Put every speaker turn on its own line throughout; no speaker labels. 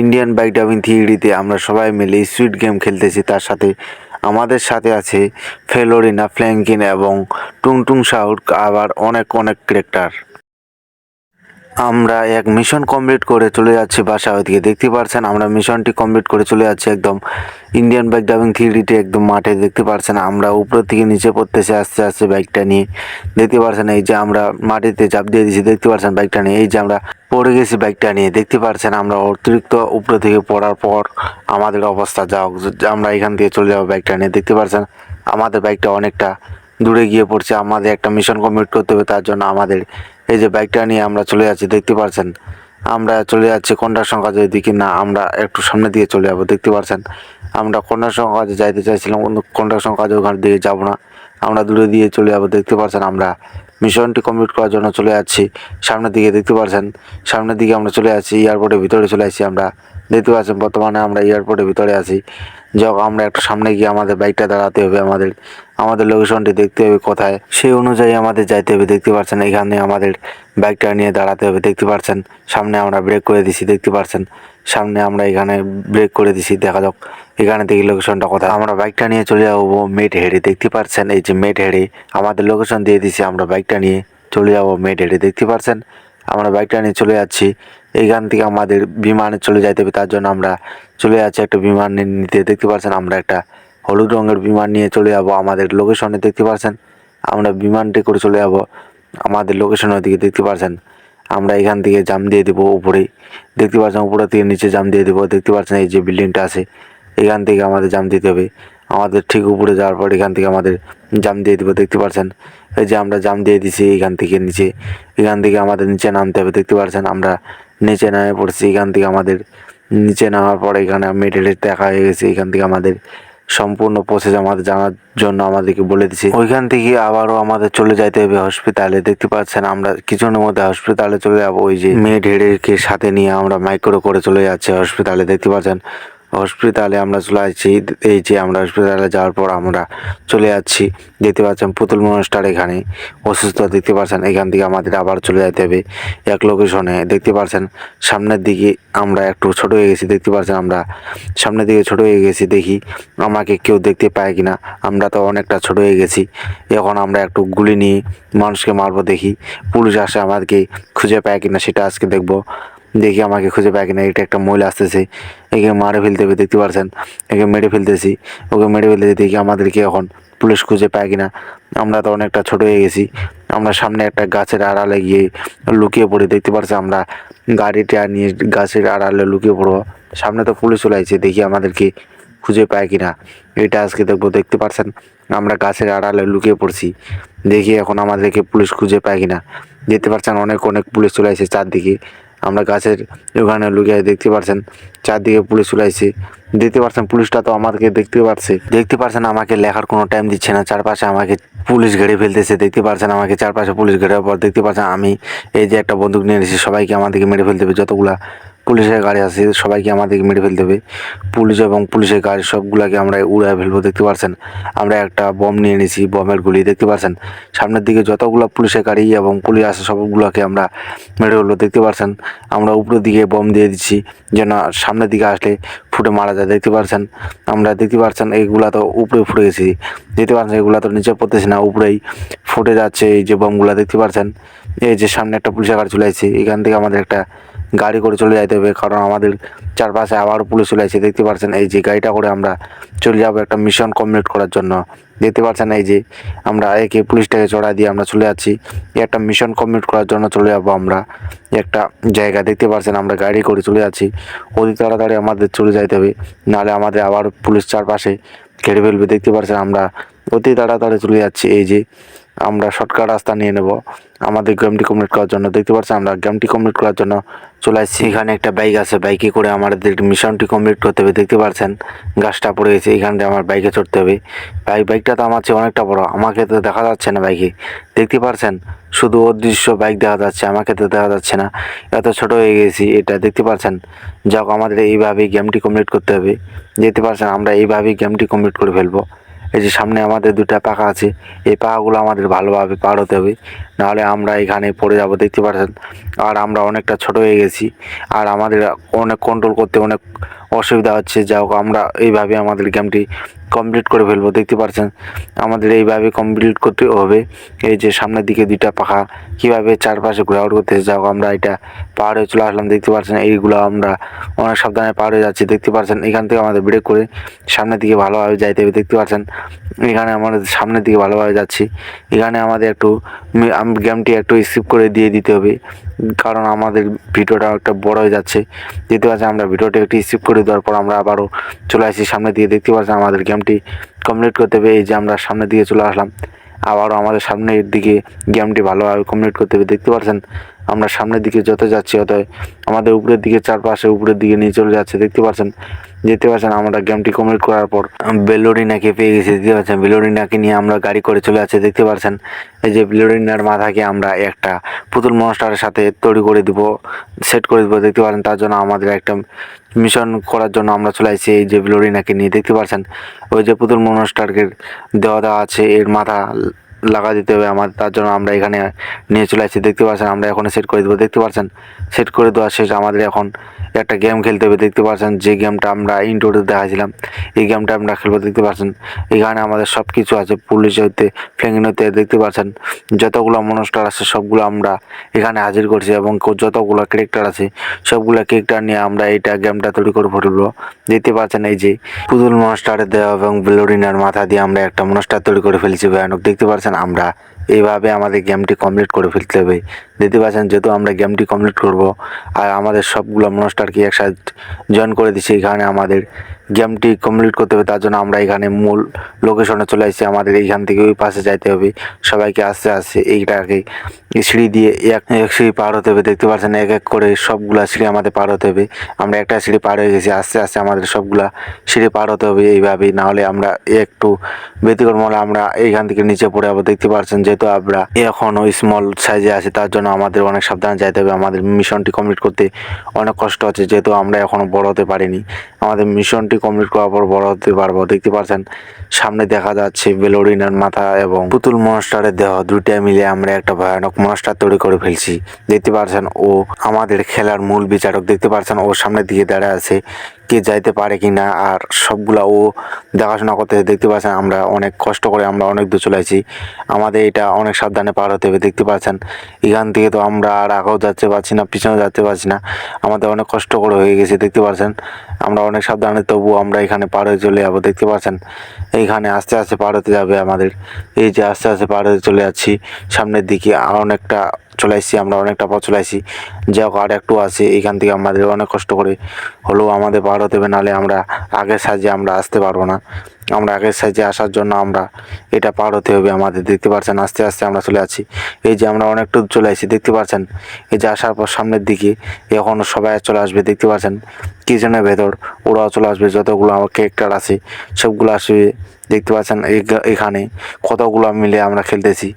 Indian bike dubbing থিওরিতে আমরা সবাই মিলে সুইট গেম খেলতেছি, তার সাথে আমাদের সাথে আছে ফেলোরিনা ফ্ল্যাঙ্কিন এবং টুংটুং শাউট আবার অনেক অনেক ক্যারেক্টার আমরা এক মিশন কমপ্লিট করে চলে যাচ্ছি বাসা ওইদিকে। দেখতে পারছেন আমরা মিশনটি কমপ্লিট করে চলে যাচ্ছি একদম ইন্ডিয়ান বাইক ডাবিং থ্রিডিতে একদম মাঠে দেখতে পারছেন আমরা উপর থেকে নিচে পড়তেছে আস্তে আস্তে বাইকটা নিয়ে। দেখতে পারছেন এই যে আমরা মাটিতে চাপ দিয়ে দিয়েছি দেখতে পারছেন বাইকটা নিয়ে। এই যে আমরা পড়ে গেছি বাইকটা নিয়ে দেখতে পারছেন আমরা অতিরিক্ত উপরে থেকে পড়ার পর আমাদের অবস্থা যা হোক, আমরা এখান থেকে চলে যাব বাইকটা নিয়ে। দেখতে পারছেন আমাদের বাইকটা অনেকটা দূরে গিয়ে পড়ছে আমাদের একটা মিশন কমপ্লিট করতে হবে তার জন্য আমাদের এই যে বাইকটা নিয়ে আমরা চলে যাচ্ছি, দেখতে পারছেন? আমরা চলে যাচ্ছি কন্যার সংখ্যা যদি না, আমরা একটু সামনে দিয়ে চলে যাব, দেখতে পারছেন? আমরা কন্যার সংখ্যা যাইতে চাইছিলাম কিন্তু কন্যার সংখ্যা ওখান দিকে যাব না। আমরা দূরে দিয়ে চলে যাব, দেখতে পারছেন আমরা। মিশনটি কমপ্লিট করার জন্য চলে যাচ্ছি, সামনের দিকে দেখতে পারছেন? সামনের দিকে আমরা চলে যাচ্ছি এয়ারপোর্টের ভিতরে চলে আসছি আমরা। দেখতে পাচ্ছেন, বর্তমানে আমরা এয়ারপোর্টের ভিতরে আছি। যখন আমরা একটু সামনে গিয়ে আমাদের বাইকটা দাঁড়াতে হবে, আমাদের আমাদের লোকেশনটি দেখতে হবে কোথায়। সেই অনুযায়ী আমাদের যাইতে হবে, দেখতে পাচ্ছেন এখানে আমাদের বাইকটা নিয়ে দাঁড়াতে হবে, দেখতে পাচ্ছেন সামনে আমরা ব্রেক করে দিছি, দেখতে পাচ্ছেন সামনে আমরা এখানে ব্রেক করে দিছি, দেখা যাক। এখানে দেখি লোকেশনটা কোথায়। আমরা বাইকটা নিয়ে চলে যাব মেট হেডে, দেখতে পাচ্ছেন এই যে মেট হেডে, আমাদের লোকেশন দিয়ে দিছি, আমরা বাইকটা নিয়ে চলে যাব মেট হেডে, দেখতে পাচ্ছেন আমরা বাইকটা নিয়ে চলে যাচ্ছি। এইখান থেকে আমাদের বিমানে চলে যাইতে হবে, তার জন্য আমরা চলে যাচ্ছি একটা বিমান নিতে। দেখতে পাচ্ছেন আমরা একটা হলুদ রঙের বিমান নিয়ে চলে যাব আমাদের লোকেশনে দেখতে পাচ্ছেন আমরা বিমানটি করে চলে যাব আমাদের লোকেশনের দিকে দেখতে পাচ্ছেন আমরা এখান থেকে জাম দিয়ে দেবো উপরে। দেখতে পাচ্ছেন উপরে থেকে নিচে জাম দিয়ে দেবো। দেখতে পাচ্ছেন এই যে বিল্ডিংটা আছে, এখান থেকে আমাদের জাম দিতে হবে। আমাদের ঠিক উপরে যাওয়ার পর এখান থেকে আমাদের জাম দিয়ে দেবো, দেখতে পাচ্ছেন এই যে আমরা জাম দিয়ে দিছি এখান থেকে নিচে। এখান থেকে আমাদের নিচে নামতে হবে, দেখতে পাচ্ছেন আমরা নিচে নামে পড়ছি, এখান থেকে আমাদের নিচে নামার পর এখানে মেডেলের দেখা হয়ে গেছে, এখান থেকে আমাদের সম্পূর্ণ প্রসেস আমাদের জানার জন্য আমাদেরকে বলে দিছে ওইখান থেকে আবারও আমাদের চলে যাইতে হবে হসপিটালে দেখতে পাচ্ছেন আমরা কিছুক্ষণের মধ্যে হসপিটালে চলে যাব। ওই যে মেয়ে ঢেড়েকে সাথে নিয়ে আমরা মাইক্রো করে চলে যাচ্ছে হসপিটালে দেখতে পাচ্ছেন হসপিটালে আমরা চলে যাচ্ছি এই যে আমরা হসপিটালে যাওয়ার পর আমরা চলে যাচ্ছি। দেখতে পাচ্ছেন পুতুল মনস্টার এখানে অসুস্থ, দেখতে পাচ্ছেন এখান থেকে আমাদের আবার চলে যেতে হবে এক লোকেশনে দেখতে পাচ্ছেন সামনের দিকে আমরা একটু ছোট হয়ে গেছি, দেখতে পাচ্ছেন আমরা সামনের দিকে ছোট হয়ে গেছি, দেখি আমাকে কেউ দেখতে পায় কিনা। আমরা তো অনেকটা ছোট হয়ে গেছি। এখন আমরা একটু গুলি নিয়ে মানুষকে মারবো, দেখি পুলিশ আসে আমাদেরকে খুঁজে পায় কিনা, সেটা আজকে দেখব। দেখি আমাকে খুঁজে পায় কিনা, এটা একটা মহিলা আসতেছে। একে মারে ফেলতে হবে, দেখতে পারছেন? একে মেরে ফেলতেছি। ওকে মেরে ফেলতেছি, দেখি আমাদেরকে এখন পুলিশ খুঁজে পায় কিনা। আমরা তো অনেকটা ছোট হয়ে গেছি। আমরা সামনে একটা গাছের আড়ালে গিয়ে লুকিয়ে পড়ি, দেখতে পারছি আমরা গাড়িটা নিয়ে গাছের আড়ালে লুকিয়ে পড়ব। সামনে তো পুলিশ চলে আসছে, দেখি আমাদেরকে খুঁজে পায় কিনা। এটা আজকে দেখব, দেখতে পারছেন? আমরা গাছের আড়ালে লুকিয়ে পড়ছি। দেখি এখন আমাদেরকে পুলিশ খুঁজে পায় কিনা। দেখতে পারছেন? অনেক অনেক পুলিশ চলে আসছে চারদিকে। আমরা গাছের ওখানে লুকিয়ে দেখতে পারছেন, চারদিকে পুলিশ চলাইছি দেখতে পারছেন, পুলিশটা তো আমাকে দেখতে পারছে। দেখতে পারছেন, আমাকে লেখার কোনো টাইম দিচ্ছে না। চারপাশে আমাকে পুলিশ ঘেড়ে ফেলতেছে। দেখতে পারছেন, আমাকে চারপাশে পুলিশ ঘেরার পর দেখতে পারছেন, আমি এই যে একটা বন্দুক নিয়ে এসেছি সবাইকে আমাদেরকে মেরে ফেলতে হবে যতগুলা পুলিশের গাড়ি আছে, সবাইকে আমাদেরকে মেরে ফেলতে হবে। পুলিশ এবং পুলিশের গাড়ি সবগুলাকে আমরা উড়ায় ফেলব, দেখতে পারছেন? আমরা একটা বম নিয়ে নিয়েছি বমের গুলি, দেখতে পারছেন? সামনের দিকে যতগুলো পুলিশের গাড়ি এবং পুলিশ আছে, সবগুলোকে আমরা মেরে ফেলব, দেখতে পারছেন? আমরা উপরের দিকে বম দিয়ে দিচ্ছি, যেন সামনের দিকে আসলে ফুটে মারা যায়, দেখতে পারছেন? আমরা দেখতে পারছেন এইগুলা তো উপরে ফুটে গেছি। দেখতে পাচ্ছেন এগুলা তো নিচে পড়তেছে না, উপরেই ফুটে যাচ্ছে এই যে বমগুলা দেখতে পারছেন? এই যে সামনে একটা পুলিশের গাড়ি চলে আসছে, এখান থেকে আমাদের একটা গাড়ি করে চলে যাইতে হবে, কারণ আমাদের চারপাশে আবারও পুলিশ চলে আসছে। দেখতে পাচ্ছেন এই যে গাড়িটা করে আমরা চলে যাব একটা মিশন কমপ্লিট করার জন্য। দেখতে পাচ্ছেন এই যে আমরা একে পুলিশটাকে চড়া দিয়ে আমরা চলে যাচ্ছি। একটা মিশন কমপ্লিট করার জন্য চলে যাব আমরা। একটা জায়গা দেখতে পাচ্ছেন আমরা গাড়ি করে চলে যাচ্ছি। অতি তাড়াতাড়ি আমাদের চলে যাইতে হবে। নাহলে আমাদের আবার পুলিশ চারপাশে ঘেরে ফেলবে। দেখতে পাচ্ছেন আমরা অতি তাড়াতাড়ি চলে যাচ্ছি। এই যে আমরা শর্টকাট রাস্তা নিয়ে নেব। আমাদের গেমটি কমপ্লিট করার জন্য, দেখতে পাচ্ছেন আমরা গেমটি কমপ্লিট করার জন্য চলে আসছি। এখানে একটা বাইক আছে বাইকে করে আমাদের মিশনটি কমপ্লিট করতে হবে। দেখতে পাচ্ছেন, গাছটা পড়ে গেছে, এখান থেকে আমার বাইকে চড়তে হবে। বাইক বাইকটা তো আমার চেয়ে অনেকটা বড়, আমাকে তো দেখা যাচ্ছে না বাইকে দেখতে পাচ্ছেন, শুধু অদৃশ্য বাইক দেখা যাচ্ছে, আমাকে তো দেখা যাচ্ছে না। এত ছোট হয়ে গেছি, এটা দেখতে পাচ্ছেন, যাক, আমাদের এইভাবেই গেমটি কমপ্লিট করতে হবে। দেখতে পাচ্ছেন, আমরা এইভাবেই গেমটি কমপ্লিট করে ফেলব। এই যে সামনে আমাদের দুটা পাখা আছে, এই পাখাগুলো আমাদের ভালোভাবে পার হতে হবে। নাহলে আমরা এখানে পড়ে যাব, দেখতে পাচ্ছেন আর আমরা অনেকটা ছোট হয়ে গেছি। আর আমাদের অনেক কন্ট্রোল করতে অনেক অসুবিধা হচ্ছে। যা হোক, আমরা এইভাবে আমাদের গেমটি কমপ্লিট করে ফেলব, দেখতে পাচ্ছেন আমাদের এইভাবে কমপ্লিট করতে হবে। এই যে সামনের দিকে দুইটা পাখা, কীভাবে চারপাশে ঘোরাঘুরি করতে যাও আমরা এটা পার হয়ে চলে আসলাম, দেখতে পাচ্ছেন এইগুলো আমরা অনেক সাবধানে পার হয়ে যাচ্ছি, দেখতে পাচ্ছেন এখান থেকে আমাদের ব্রেক করে সামনের দিকে ভালোভাবে যাইতে হবে, দেখতে পাচ্ছেন এখানে আমাদের সামনের দিকে ভালোভাবে যাচ্ছি। এখানে আমাদের একটু গেমটি একটু স্কিপ করে দিয়ে দিতে হবে, কারণ আমাদের ভিডিওটা একটা বড় হয়ে যাচ্ছে। দেখতে পাচ্ছেন, আমরা ভিডিওটা একটু স্কিপ করে দেওয়ার পর আমরা আবারও চলে আসি সামনের দিকে, দেখতে পাচ্ছেন? আমাদের গেমটি কমপ্লিট করতে হবে এই যে আমরা সামনের দিকে চলে আসলাম। আবারও আমাদের সামনের দিকে গেমটি ভালোভাবে কমপ্লিট করতে হবে দেখতে পাচ্ছেন, আমরা সামনের দিকে যত যাচ্ছি অত আমাদের উপরের দিকে চারপাশে উপরের দিকে নিয়ে চলে যাচ্ছে, দেখতে পাচ্ছেন। দেখতে পাচ্ছেন আমরা গেমটি কমপ্লিট করার পর বেলোরিনাকে পেয়ে গেছি, দেখতে পাচ্ছেন? বেলোরিনাকে নিয়ে আমরা গাড়ি করে চলে যাচ্ছি দেখতে পাচ্ছেন? এই যে বেলোরিনার মাথাকে আমরা একটা পুতুল মনস্টারের সাথে তৈরি করে দিব সেট করে দিব, দেখতে পাচ্ছেন? তার জন্য আমাদের একটা মিশন করার জন্য আমরা চলে আসছি, এই যে বেলোরিনাকে নিয়ে, দেখতে পাচ্ছেন? ওই যে পুতুল মনস্টারকে দেওয়া দেওয়া আছে, এর মাথা লাগা দিতে হবে আমার, তার জন্য আমরা এখানে নিয়ে চলে আসছি। দেখতে পাচ্ছেন, আমরা এখন সেট করে দেবো। দেখতে পাচ্ছেন সেট করে দেওয়া শেষ আমাদের এখন একটা গেম খেলতে হবে। দেখতে পাচ্ছেন, যে গেমটা আমরা ইন্টোতে দেখাছিলাম এই গেমটা আমরা খেলব। দেখতে পাচ্ছেন, এখানে আমাদের সব কিছু আছে পুলিশ হইতে ফ্ল্যাঙ্কিং হইতে। দেখতে পাচ্ছেন, যতগুলো মনস্টার আছে, সবগুলো আমরা এখানে হাজির করছি এবং যতগুলো ক্যারেক্টার আছে, সবগুলো ক্যারেক্টার নিয়ে আমরা এইটা গেমটা তৈরি করে ফেলব দেখতে পাচ্ছেন, এই যে পুতুল মনস্টারের দেওয়া এবং ব্লোরিনার মাথা দিয়ে আমরা একটা মনস্টার তৈরি করে ফেলছি, ভয়ানক। দেখতে পাচ্ছেন আমরা এইভাবে আমাদের গেমটি কমপ্লিট করে ফেলতে হবে। দেখতে পাচ্ছেন, যেহেতু আমরা গেমটি কমপ্লিট করব, আর আমাদের সবগুলো মনস্টারকে একসাথে জয়েন করে দিচ্ছি এখানে আমাদের গেমটি কমপ্লিট করতে হবে, তার জন্য আমরা এখানে মূল লোকেশনে চলে আসছি। আমাদের এইখান থেকে ওই পাশে যাইতে হবে। সবাইকে আস্তে আস্তে এইটাকে সিঁড়ি দিয়ে এক এক সিঁড়ি পার হতে হবে। দেখতে পাচ্ছেন, এক এক করে সবগুলা সিঁড়ি আমাদের পার হতে হবে। আমরা একটা সিঁড়ি পার হয়ে গেছি, আস্তে আস্তে আমাদের সবগুলা সিঁড়ি পার হতে হবে। এইভাবেই নাহলে আমরা একটু ব্যতিক্রম হলে আমরা এইখান থেকে নিচে পড়ে যাব। দেখতে পাচ্ছেন, যেহেতু আমরা এখন ওই স্মল সাইজে আছি, তার জন্য আমাদের অনেক সাবধানে যাইতে হবে। আমাদের মিশনটি কমপ্লিট করতে অনেক কষ্ট হচ্ছে, যেহেতু আমরা এখনও বড় হতে পারিনি। আমাদের মিশনটি কমপ্লিট করার পর বড় হতে পারব। দেখতে পাচ্ছেন সামনে দেখা যাচ্ছে বেলোরিনার মাথা এবং পুতুল মনস্টারের দেহ। দুইটা মিলে আমরা একটা ভয়ানক মনস্টার তৈরি করে ফেলছি। দেখতে পাচ্ছেন ও আমাদের খেলার মূল বিচারক। দেখতে পাচ্ছেন ও সামনের দিকে দাঁড়ায় আছে কে যাইতে পারে কি না আর সবগুলা ও দেখাশোনা করতে দেখতে পাচ্ছেন, আমরা অনেক কষ্ট করে আমরা অনেক দূর চলে আসি আমাদের এটা অনেক সাবধানে পার হতে হবে, দেখতে পাচ্ছেন। এখান থেকে তো আমরা আর আগেও যাচ্ছে পারছি না, পিছনেও যাচ্ছে পারছি না। আমাদের অনেক কষ্ট করে হয়ে গেছে, দেখতে পাচ্ছেন। আমরা অনেক সাবধানে তবুও আমরা এখানে পার হয়ে চলে যাব, দেখতে পাচ্ছেন। এইখানে আস্তে আস্তে পার হতে যাবে আমাদের। এই যে আস্তে আস্তে পার হতে চলে যাচ্ছি, সামনের দিকে অনেকটা চলে আসছি, আমরা অনেকটা পথ চলে আসি যা হোক, আর একটু আছে, এখান থেকে আমাদের অনেক কষ্ট করে হলেও আমাদের পার হতে হবে, নাহলে আমরা আগের সাহায্যে আমরা আসতে পারব না। আমরা আগের সাইজে আসার জন্য আমরা এটা পার হতে হবে আমাদের। দেখতে পাচ্ছেন আস্তে আস্তে আমরা চলে আছি। এই যে আমরা অনেকটা চলে আসি দেখতে পাচ্ছেন এই যে আসার পর সামনের দিকে এখন সবাই চলে আসবে, দেখতে পাচ্ছেন কিচেনের ভেতর, ওরাও চলে আসবে, যতগুলো আমার ক্যারেক্টার আছে, সবগুলো আসবে, দেখতে পাচ্ছেন? এখানে কতগুলো মিলে আমরা খেলতেছি।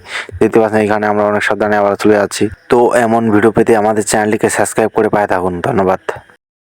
দেখতে পাচ্ছেন, এখানে আমরা অনেক সাবধানে আবার চলে যাচ্ছি। তো এমন ভিডিও পেতে আমাদের চ্যানেলটিকে সাবস্ক্রাইব করে পায়ে থাকুন। ধন্যবাদ।